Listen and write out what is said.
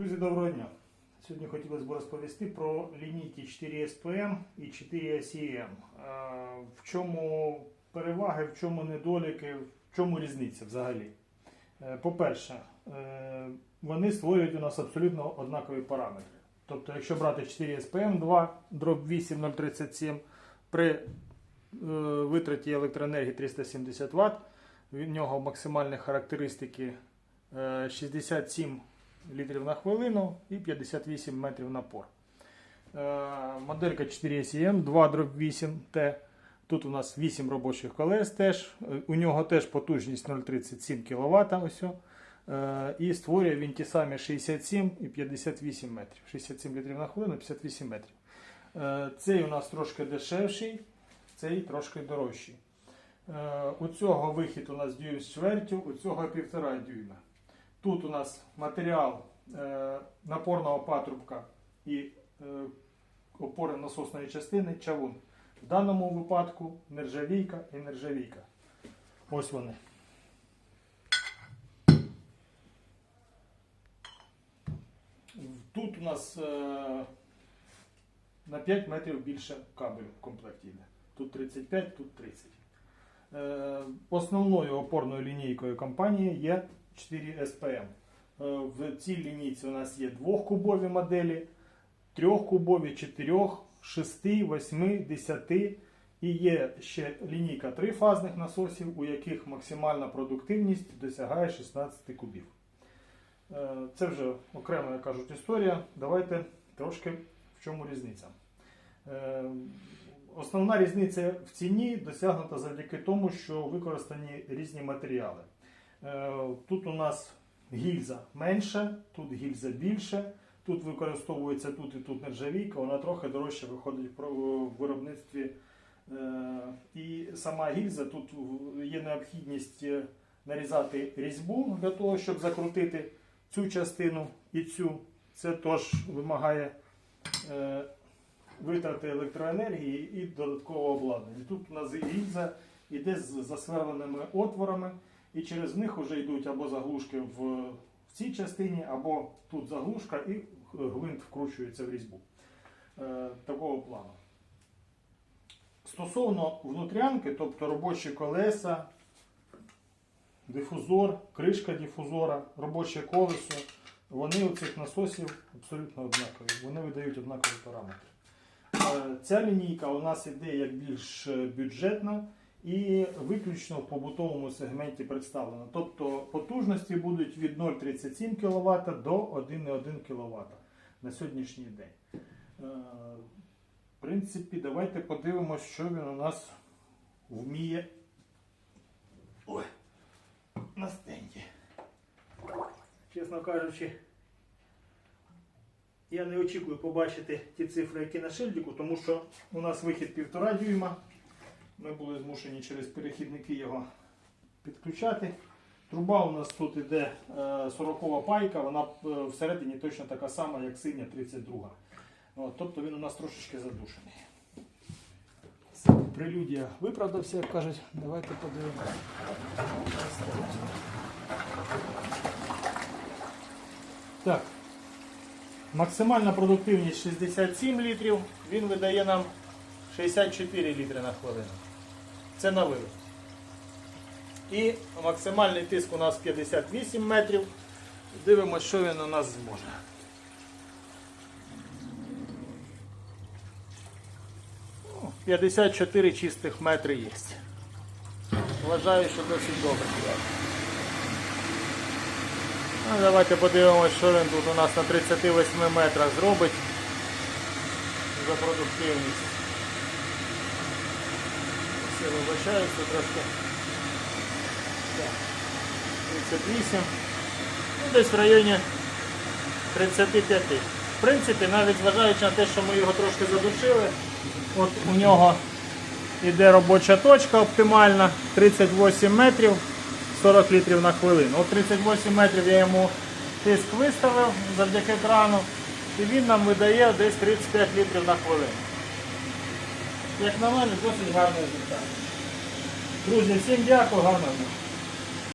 Друзі, доброго дня! Сьогодні хотілося б розповісти про лінійки 4 SPM і 4 SEM. Е, В чому переваги, в чому недоліки, в чому різниця взагалі? Е, По-перше, е, вони створюють у нас абсолютно однакові параметри. Тобто, якщо брати 4 SPM 2 дроб 8037 при витраті електроенергії 370 Вт, в нього максимальні характеристики е, 67 літрів на хвилину і 58 метрів напор. Е, Моделька 4SEM 2 дроб 8 Т. Тут у нас 8 робочих колес теж. У нього теж потужність 0,37 кВт. Ось. І створює він ті самі 67 і 58 метрів. 67 літрів на хвилину, 58 метрів. Е, Цей у нас трошки дешевший, цей трошки дорожчий. Е, У цього вихід у нас дюйм з чвертю, у цього півтора дюйма. Тут у нас матеріал е, напорного патрубка і е, опори насосної частини чавун. В даному випадку нержавійка і нержавійка. Ось вони. Тут у нас е, на 5 метрів більше кабелю в комплекті йде. Тут 35, тут 30. Е, Основною опорною лінійкою компанії є 4 SPM. Е, В цій лінійці у нас є двохкубові моделі, трьохкубові, 4, 6, 8, 10 і є ще лінійка трифазних насосів, у яких максимальна продуктивність досягає 16 кубів. Е, Це вже окрема, як кажуть, історія. Давайте трошки в чому різниця. Е, Основна різниця в ціні досягнута завдяки тому, що використані різні матеріали. Е, Тут у нас гільза менша, тут гільза більше, тут використовується тут і тут нержавійка, вона трохи дорожче виходить в виробництві. Е, І сама гільза, тут є необхідність е, нарізати різьбу для того, щоб закрутити цю частину і цю. Це теж вимагає витрати електроенергії і додаткового обладнання. Тут у нас гільза йде з засверленими отворами, і через них вже йдуть або заглушки в, в цій частині, або тут заглушка і гвинт вкручується в різьбу. Е, такого плану. Стосовно внутрянки, тобто робочі колеса, дифузор, кришка дифузора, робоче колесо, вони у цих насосів абсолютно однакові. Вони видають однакові параметри. Е, Ця лінійка у нас іде як більш е, бюджетна і виключно в побутовому сегменті представлена. Тобто потужності будуть від 0,37 кВт до 1,1 кВт на сьогоднішній день. Е, В принципі, давайте подивимося, що він у нас вміє. Ой, на стенді. Чесно кажучи, я не очікую побачити ті цифри, які на шильдику, тому що у нас вихід півтора дюйма. Ми були змушені через перехідники його підключати. Труба у нас тут іде 40 пайка, вона е, всередині точно така сама, як синя 32. От, тобто він у нас трошечки задушений. Прелюдія виправдався, як кажуть. Давайте подивимося. Так. Максимальна продуктивність 67 літрів, він видає нам 64 літри на хвилину. Це на вивід. І максимальний тиск у нас 58 метрів. Дивимося, що він у нас зможе. Ну, 54 чистих метри є. Вважаю, що досить добре. Ну, давайте подивимося, що він тут у нас на 38 метрах зробить за продуктивність. Все вибачаюся трошки. Так. 38. Ну, десь в районі 35. В принципі, навіть зважаючи на те, що ми його трошки задушили, от у нього іде робоча точка оптимальна 38 метрів. 40 літрів на хвилину. От 38 метрів я йому тиск виставив завдяки крану, і він нам видає десь 35 літрів на хвилину. Як на мене, досить гарний результат. Друзі, всім дякую, гарного. дня.